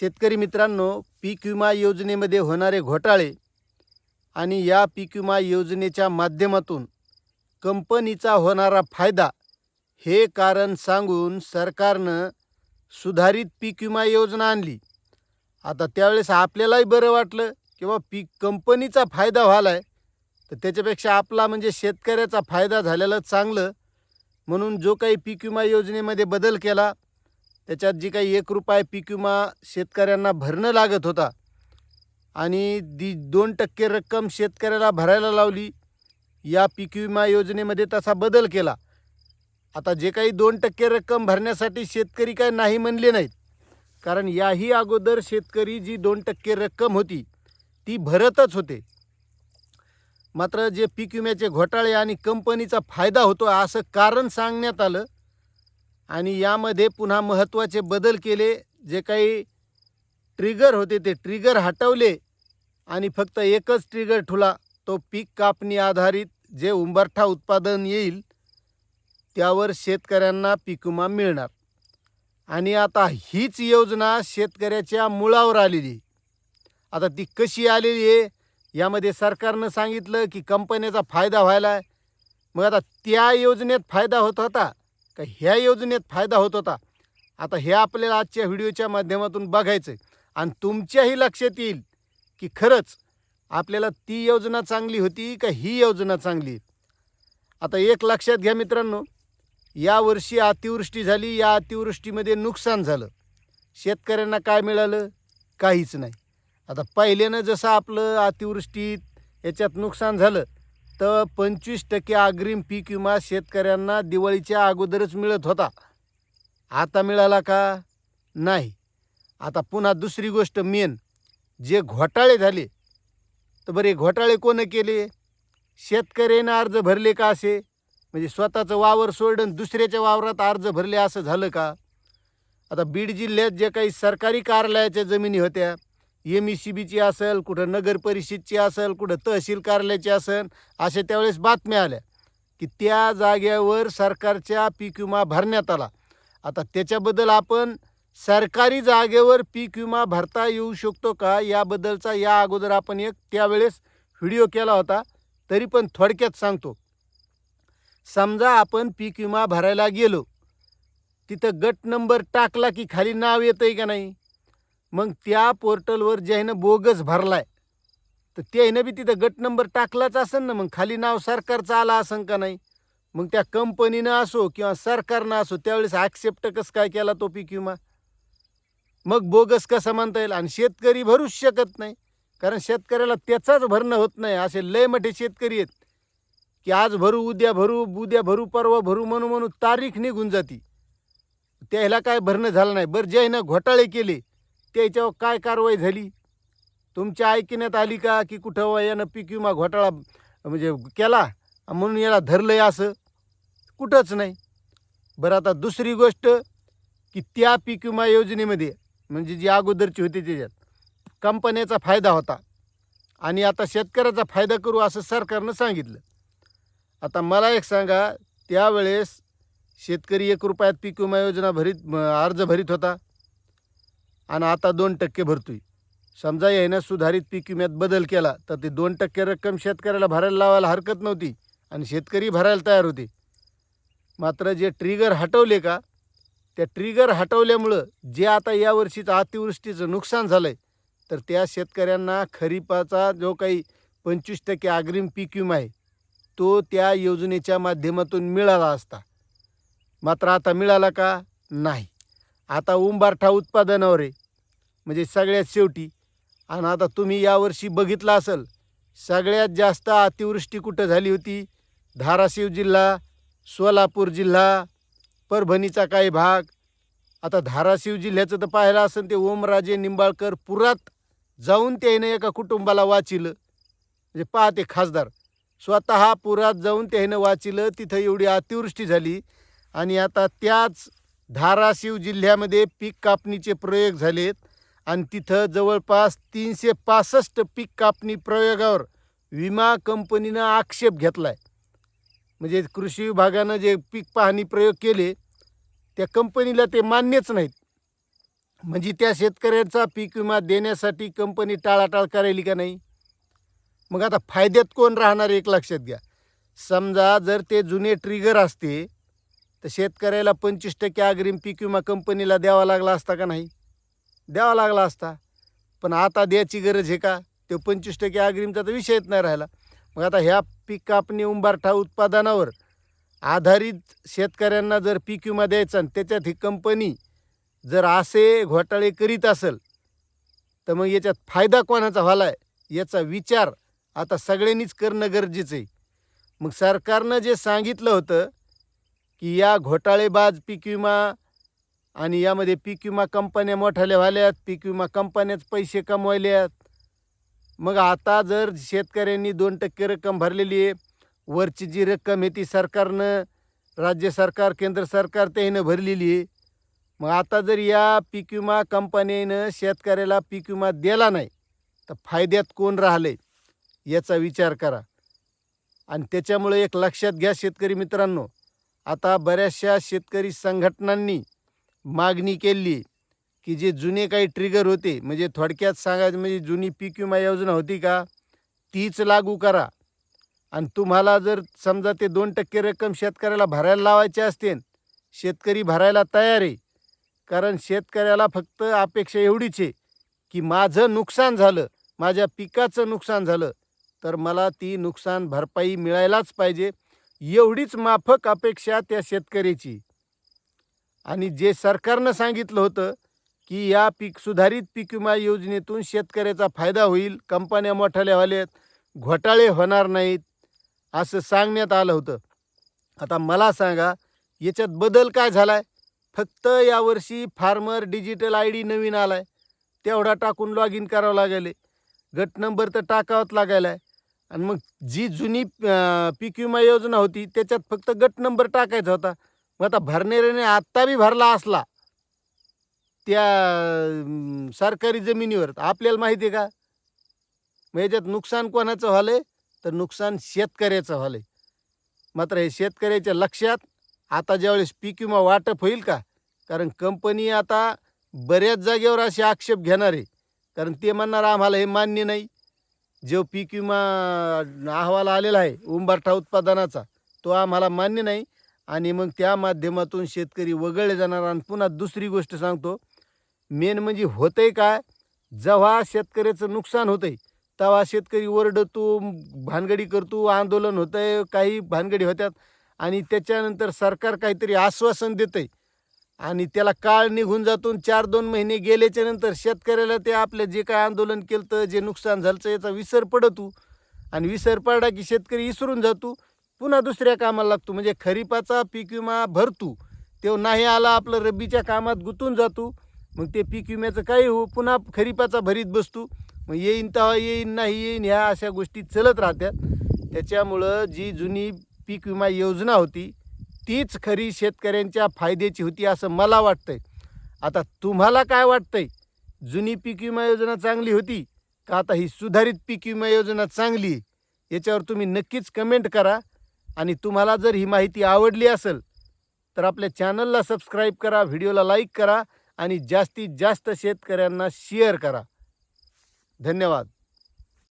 शेतकरी मित्रांनो पीक विमा योजनेमध्ये होणारे घोटाळे आणि या पीक विमा योजनेच्या माध्यमातून कंपनीचा होणारा फायदा हे कारण सांगून सरकारनं सुधारित पीक विमा योजना आणली. आता त्यावेळेस आपल्यालाही बरं वाटलं किंवा पीक कंपनीचा फायदा व्हायला आहे तर त्याच्यापेक्षा आपला म्हणजे शेतकऱ्याचा फायदा झालेला चांगलं. म्हणून जो काही पीक विमा योजनेमध्ये बदल केला त्याच्यात जी काही एक रुपये पीक विमा शेतकऱ्यांना भरणं लागत होता आणि दी दोन टक्के रक्कम शेतकऱ्याला भरायला लावली या पीक विमा योजनेमध्ये तसा बदल केला. आता जे काही दोन टक्के रक्कम भरण्यासाठी शेतकरी काय नाही म्हणले नाहीत. कारण याही अगोदर शेतकरी जी दोन टक्के रक्कम होती ती भरतच होते. मात्र जे पीक विम्याचे घोटाळे आणि कंपनीचा फायदा होतो असं कारण सांगण्यात आलं आणि यामध्ये पुन्हा महत्त्वाचे बदल केले जे काही ट्रिगर होते ते ट्रिगर हटवले आणि फक्त एकच ट्रिगर ठुला तो पीक कापणी आधारित जे उंबरठा उत्पादन येईल त्यावर शेतकऱ्यांना पीक विमा मिळणार. आणि आता हीच योजना शेतकऱ्याच्या मुळावर आलेली. आता ती कशी आलेली आहे यामध्ये सरकारनं सांगितलं की कंपन्याचा फायदा व्हायला आहे. मग आता त्या योजनेत फायदा होत होता. का ह्या योजनेत फायदा होत होता. आता हे आपल्याला आजच्या व्हिडिओच्या माध्यमातून बघायचं आहे आणि तुमच्याही लक्षात येईल की खरंच आपल्याला ती योजना चांगली होती का ही योजना चांगली? आहे आता एक लक्षात घ्या मित्रांनो यावर्षी अतिवृष्टी झाली या अतिवृष्टीमध्ये नुकसान झालं. शेतकऱ्यांना काय मिळालं? काहीच नाही. आता पहिल्यानं जसं आपलं अतिवृष्टीत याच्यात नुकसान झालं तर पंचवीस टक्के अग्रिम पीक विमा शेतकऱ्यांना दिवाळीच्या अगोदरच मिळत होता. आता मिळाला का? नाही. आता पुन्हा दुसरी गोष्ट मेन. जे घोटाळे झाले. तर बरे घोटाळे कोण केले? शेतकऱ्यानं अर्ज भरले का असे? म्हणजे स्वतःचं वावर सोडून दुसऱ्याच्या वावरात अर्ज भरले असं झालं का? आता बीड जिल्ह्यात जे काही सरकारी कार्यालयाच्या जमिनी होत्या एम ई सी बीची असेल कुठं नगर परिषदची असेल कुठं तहसील कार्यालयाची असेल अशा त्यावेळेस बातम्या आल्या की त्या जाग्यावर सरकारच्या पीक विमा भरण्यात आला. आता त्याच्याबद्दल आपण सरकारी जागेवर पीक विमा भरता येऊ शकतो का? याबद्दलचा या अगोदर आपण एक त्यावेळेस व्हिडिओ केला होता तरी पण थोडक्यात सांगतो. समजा आपण पीक विमा भरायला गेलो तिथं गट नंबर टाकला की खाली नाव येतं आहे का नाही? मग त्या पोर्टलवर ज्यानं बोगस भरलाय तर त्यानं बी तिथं गट नंबर टाकलाच असेल ना मग खाली नाव सरकारचं आलं असं का नाही? मग त्या कंपनीनं असो किंवा सरकारनं असो त्यावेळेस ॲक्सेप्ट कसं काय केला तो पीक विमा मग बोगस कसा म्हणता येईल? आणि शेतकरी भरूच शकत नाही कारण शेतकऱ्याला त्याचाच भरणं होत नाही. असे लय मोठे शेतकरी आहेत की आज भरू उद्या भरू उद्या भरू परवा भरू म्हणू म्हणू तारीख निघून जाती. त्याला काय भरणं झालं नाही. बरं ज्यानं घोटाळे केले त्याच्यावर काय कारवाई झाली? तुमच्या ऐकण्यात आली का की कुठं यानं पीक विमा घोटाळा म्हणजे केला? म्हणून याला धरलं असं? कुठंच नाही. बरं आता दुसरी गोष्ट की त्या पीक विमा योजनेमध्ये म्हणजे जी अगोदरची होती त्याच्यात कंपन्याचा फायदा होता. आणि आता शेतकऱ्याचा फायदा करू असं सरकारनं सांगितलं. आता मला एक सांगा त्यावेळेस शेतकरी एक रुपयात पीक विमा योजना भरीत अर्ज भरीत होता? आणि आता दोन टक्के भरतोय. समजा यानं सुधारित पीक विम्यात बदल केला तर ते दोन टक्के रक्कम शेतकऱ्याला भरायला लावायला हरकत नव्हती आणि शेतकरी भरायला तयार होते. मात्र जे ट्रिगर हटवले का त्या ट्रिगर हटवल्यामुळं जे आता यावर्षीचं अतिवृष्टीचं नुकसान झालं आहे तर त्या शेतकऱ्यांना खरीपाचा जो काही पंचवीस टक्के अग्रिम पीक विमा आहे तो त्या योजनेच्या माध्यमातून मिळाला असता. मात्र आता मिळाला का? नाही. आता उंबारठा उत्पादनावर आहे. म्हणजे सगळ्यात शेवटी. आणि आता तुम्ही यावर्षी बघितलं असेल सगळ्यात जास्त अतिवृष्टी कुठं झाली होती? धाराशिव जिल्हा सोलापूर जिल्हा परभणीचा काही भाग. आता धाराशिव जिल्ह्याचं तर पाहिलं असेल ते ओमराजे निंबाळकर पुरात जाऊन त्याने एका कुटुंबाला वाचिलं. म्हणजे पाहते खासदार. स्वतः पुरात जाऊन त्याने वाचिलं तिथं एवढी अतिवृष्टी झाली. आणि आता त्याच धाराशिव जिल्ह्यामध्ये पीक कापणीचे प्रयोग झालेत. आणि तिथं जवळपास तीनशे पासष्ट पीक कापणी प्रयोगावर विमा कंपनीनं आक्षेप घेतला आहे म्हणजे कृषी विभागानं जे पीक पाहणी प्रयोग केले त्या कंपनीला ते मान्यच नाहीत. म्हणजे त्या शेतकऱ्यांचा पीक विमा देण्यासाठी कंपनी टाळाटाळ करायली का नाही? मग आता फायद्यात कोण राहणार एक लक्षात घ्या. समजा जर ते जुने ट्रिगर असते तर शेतकऱ्याला पंचवीस टक्के अग्रिम पीक विमा कंपनीला द्यावा लागला असता का नाही? द्यावा लागला असता. पण आता द्यायची गरज आहे का? ते पंचवीस टक्के अग्रिमचा तर विषयच नाही राहिला. मग आता ह्या पीक कापणी उंबारठा उत्पादनावर आधारित शेतकऱ्यांना जर पीक विमा द्यायचा आणि त्याच्यात ही कंपनी जर असे घोटाळे करीत असेल तर मग याच्यात फायदा कोणाचा व्हाला आहे याचा विचार आता सगळ्यांनीच करणं गरजेचं आहे. मग सरकारनं जे सांगितलं होतं की या घोटाळेबाज पीक विमा आणि यामध्ये पीक विमा कंपन्या मोठ्याल्या व्हाल्यात पीक विमा कंपन्याच पैसे कमवायल्यात. मग आता जर शेतकऱ्यांनी दोन टक्के रक्कम भरलेली आहे वरची जी रक्कम आहे ती सरकारनं राज्य सरकार केंद्र सरकार त्यानं भरलेली आहे. मग आता जर या पीक विमा कंपनीनं शेतकऱ्याला पीक विमा दिला नाही तर फायद्यात कोण राहिले याचा विचार करा. आणि त्याच्यामुळे एक लक्षात घ्या शेतकरी मित्रांनो आता बऱ्याचशा शेतकरी संघटनांनी मागणी केली की जे जुने काही ट्रिगर होते म्हणजे थोडक्यात सांगायचं म्हणजे जुनी पीक विमा योजना होती का तीच लागू करा. आणि तुम्हाला जर समजा ते दोन टक्के रक्कम शेतकऱ्याला भरायला लावायचे असतील शेतकरी भरायला तयार आहे. कारण शेतकऱ्याला फक्त अपेक्षा एवढीच आहे की माझं नुकसान झालं माझ्या पिकाचं नुकसान झालं तर मला ती नुकसान भरपाई मिळायलाच पाहिजे. एवढीच माफक अपेक्षा त्या शेतकऱ्याची. आणि जे सरकारनं सांगितलं होतं की या पीक सुधारित पीक विमा योजनेतून शेतकऱ्याचा फायदा होईल कंपन्या मोठ्याल्या व्हाल्यात घोटाळे होणार नाहीत असं सांगण्यात आलं होतं. आता मला सांगा याच्यात बदल काय झाला आहे फक्त यावर्षी फार्मर डिजिटल आय डी नवीन आला आहे तेवढा टाकून लॉग इन करावं लागेल. गट नंबर तर टाकावाच लागायला आहे आणि मग जी जुनी पीक विमा योजना होती त्याच्यात फक्त गट नंबर टाकायचा होता. मग आता भरणाऱ्याने आत्ता बी भरला असला त्या सरकारी जमिनीवर आपल्याला माहिती आहे का? मग याच्यात नुकसान कोणाचं व्हालंय? तर नुकसान शेतकऱ्याचं व्हालंय. मात्र हे शेतकऱ्याच्या लक्षात आता ज्यावेळेस पीक विमा वाटप होईल का? कारण कंपनी आता बऱ्याच जागेवर असे आक्षेप घेणार आहे. कारण ते म्हणणार आम्हाला हे मान्य नाही. जो पीक विमा अहवाल आलेला आहे उंबरठा उत्पादनाचा तो आम्हाला मान्य नाही. आणि मग त्या माध्यमातून शेतकरी वगळले जाणार आणि पुन्हा दुसरी गोष्ट सांगतो. मेन म्हणजे होतंय काय? जेव्हा शेतकऱ्याचं नुकसान होतंय तेव्हा शेतकरी ओरडतो भानगडी करतो आंदोलन होतंय काही भानगडी होत्यात आणि त्याच्यानंतर सरकार काहीतरी आश्वासन देतंय. आणि त्याला काळ निघून जातो आणि चार दोन महिने गेल्याच्यानंतर शेतकऱ्याला ते आपलं जे काय आंदोलन केलं तर जे नुकसान झालं याचा विसर पडतो. आणि विसर पडला की शेतकरी विसरून जातो. पुन्हा दुसऱ्या कामाला लागतो. म्हणजे खरीपाचा पीक विमा भरतो. तेव्हा नाही आला आपलं रब्बीच्या कामात गुंतून जातो. मग ते पीक विम्याचं काही हो पुन्हा खरीपाचा भरीत बसतो. मग येईन तेव्हा येईन नाही येईन ह्या अशा गोष्टी चलत राहतात त्याच्यामुळं जी जुनी पीक विमा योजना होती तीच खरी शेतकऱ्यांच्या फायद्याची होती असं मला वाटतंय. आता तुम्हाला काय वाटतंय? जुनी पीक विमा योजना चांगली होती का आता ही सुधारित पीक विमा योजना चांगली आहे? याच्यावर तुम्ही नक्कीच कमेंट करा. आणि तुम्हाला जर ही माहिती आवडली असेल तर आपल्या चॅनलला सबस्क्राईब करा व्हिडिओला लाईक करा आणि जास्तीत जास्त शेतकऱ्यांना शेअर करा. धन्यवाद.